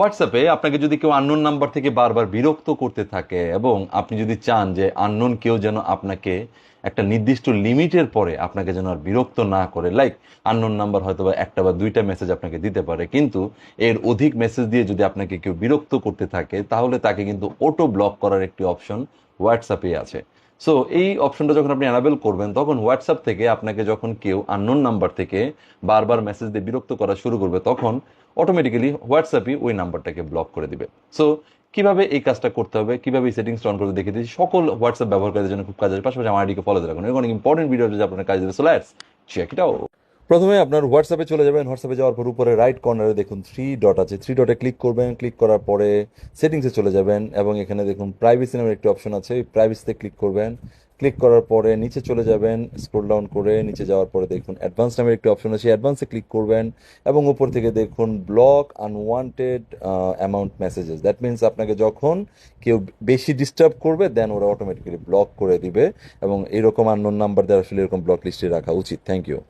হোয়াটসঅ্যাপে আপনাকে যদি কেউ আননোন নাম্বার থেকে বারবার বিরক্ত করতে থাকে এবং আপনি যদি চান যে আননোন কেউ যেন আপনাকে একটা নির্দিষ্ট লিমিটের পরে আপনাকে যেন আর বিরক্ত না করে লাইক আননোন নাম্বার হয়তো বা একটা বা দুইটা মেসেজ আপনাকে দিতে পারে, কিন্তু এর অধিক মেসেজ দিয়ে যদি আপনাকে কেউ বিরক্ত করতে থাকে, তাহলে তাকে কিন্তু অটো ব্লক করার একটি অপশন হোয়াটসঅ্যাপে আছে। সো এই অপশনটা যখন আপনি অ্যানাবেল করবেন, তখন হোয়াটসঅ্যাপ থেকে আপনাকে যখন কেউ আননোন নাম্বার থেকে বারবার মেসেজ দিয়ে বিরক্ত করা শুরু করবে, তখন অটোমেটিক্যালি হোয়াটসঅ্যাপই ওই নাম্বারটাকে ব্লক করে দিবে। সো কীভাবে এই কাজটা করতে হবে, কীভাবে সেটিংস অন করতে দেখে দিচ্ছি সকল হোয়াটসঅ্যাপ ব্যবহারকারীদের জন্য খুব কাজ হবে পাশাপাশি আমার আইডিকে ফলো রাখুন। এরকম অনেক ইম্পর্টেন্ট ভিডিও যদি আপনার কাজ দেবে so let's check it out প্রথমে আপনার হোয়াটসঅ্যাপে চলে যাবেন। হোয়াটসঅ্যাপে যাওয়ার পর উপরে রাইট কর্নারে দেখুন থ্রি ডট আছে। থ্রি ডটে ক্লিক করবেন। ক্লিক করার পরে সেটিংসে চলে যাবেন এবং এখানে দেখুন প্রাইভেসি নামের একটি অপশন আছে। এই প্রাইভেসিতে ক্লিক করবেন। ক্লিক করার পরে নিচে চলে যাবেন স্ক্রোল ডাউন করে নিচে যাওয়ার পরে দেখুন অ্যাডভান্স নামের একটি অপশন আছে। অ্যাডভান্সে ক্লিক করবেন এবং উপর থেকে দেখুন block unwanted amount messages that means আপনাকে যখন কেউ বেশি ডিস্টার্ব করবে দেন ওরা অটোমেটিক্যালি ব্লক করে দিবে এবং এরকম আননোন নাম্বার দেওয়া আসলে এরকম ব্লক লিস্টে রাখা উচিত। Thank you